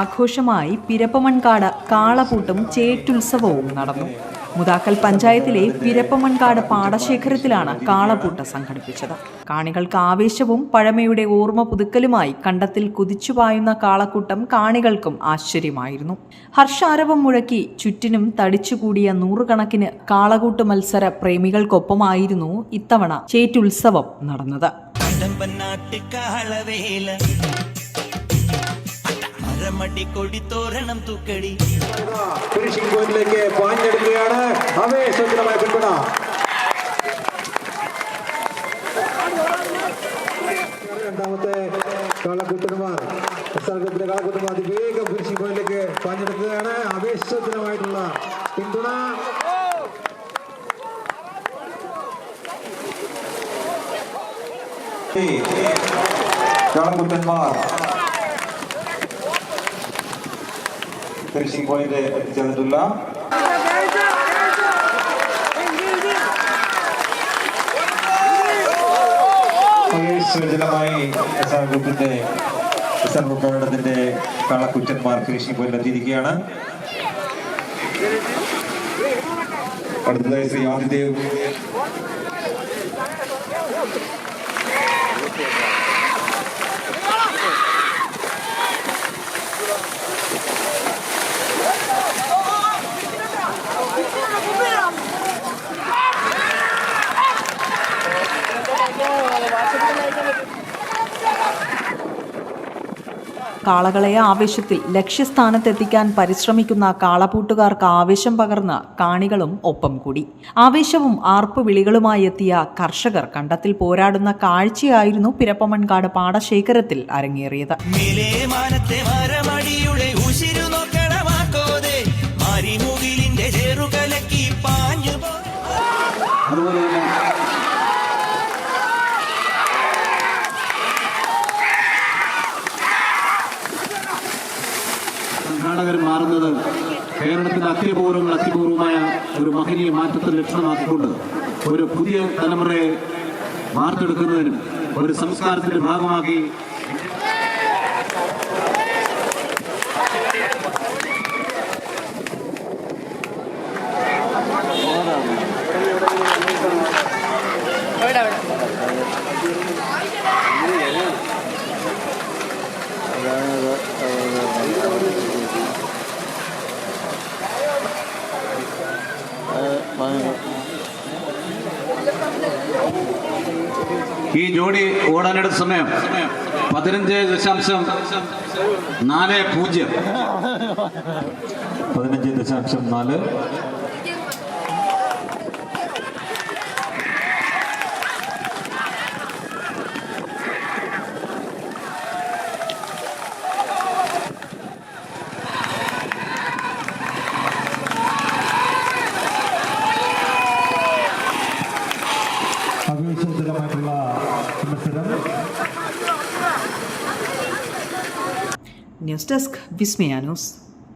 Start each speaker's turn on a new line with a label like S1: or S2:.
S1: ആഘോഷമായി പിരപ്പമൺകാട് കാളപൂട്ടും ചേറ്റുത്സവവും നടന്നു. മുതാക്കൽ പഞ്ചായത്തിലെ പിരപ്പമൺകാട് പാടശേഖരത്തിലാണ് കാളപൂട്ട് സംഘടിപ്പിച്ചത്. കാണികൾക്ക് ആവേശവും പഴമയുടെ ഓർമ്മ പുതുക്കലുമായി കണ്ടത്തിൽ കുതിച്ചുപായുന്ന കാളക്കൂട്ടം കാണികൾക്കും ആശ്ചര്യമായിരുന്നു. ഹർഷാരവം മുഴക്കി ചുറ്റിനും തടിച്ചുകൂടിയ നൂറുകണക്കിന് കാളകൂട്ട് മത്സര പ്രേമികൾക്കൊപ്പമായിരുന്നു ഇത്തവണ ചേറ്റുത്സവം നടന്നത്.
S2: മരമടി കൊടി തോരണം തൂക്കടി
S3: ഫിനിഷിംഗ് പോയിന്റിലേക്ക് പാഞ്ഞെടുക്കുകയാണ് ആവേശകരമായ പിന്തുണ രണ്ടാമത്തെ കാളക്കുട്ടന്മാർ സ്ഥലത്തിന്റെ കാളക്കുട്ടന്മാർ അതിവേഗം ഫിനിഷിംഗ് പോയിന്റിലേക്ക് പാഞ്ഞെടുക്കുകയാണ് ആവേശകരമായിട്ടുള്ള പിന്തുണ
S4: കാളക്കുട്ടന്മാർ ഫിനിഷിംഗ് പോയിന്റ് എത്തിച്ചേർന്നിട്ടില്ല സൂചനമായി എസ് ആർ ഗ്രൂപ്പിന്റെ എസ് ആർ പ്രകടനത്തിന്റെ കളക്കുറ്റന്മാർ എത്തിയിരിക്കുകയാണ്. അടുത്തതായി ശ്രീ ആദിദേവ്.
S1: കാളകളെ ആവേശത്തിൽ ലക്ഷ്യസ്ഥാനത്തെത്തിക്കാൻ പരിശ്രമിക്കുന്ന കാളപൂട്ടുകാർക്ക് ആവേശം പകർന്ന കാണികളും ഒപ്പം കൂടി. ആവേശവും ആർപ്പ് വിളികളുമായി എത്തിയ കർഷകർ കണ്ടത്തിൽ പോരാടുന്ന കാഴ്ചയായിരുന്നു പിരപ്പമൺകാട് പാടശേഖരത്തിൽ അരങ്ങേറിയത്.
S5: സംഘാടകർ മാറുന്നത് കേരളത്തിന്റെ അത്യപൂർവങ്ങൾ അത്യപൂർവമായ ഒരു മഹനീയ മാറ്റത്തെ ലക്ഷണമാക്കിക്കൊണ്ട് ഒരു പുതിയ തലമുറയെ വാർത്തെടുക്കുന്നതിനും ഒരു സംസ്കാരത്തിന്റെ ഭാഗമാക്കി ഈ ജോഡി ഓടാനെടുത്ത സമയം പതിനഞ്ച് ദശാംശം നാല് പൂജ്യം.
S4: പതിനഞ്ച് ദശാംശം നാല് മത്സരം.
S1: News desk Vismaya news.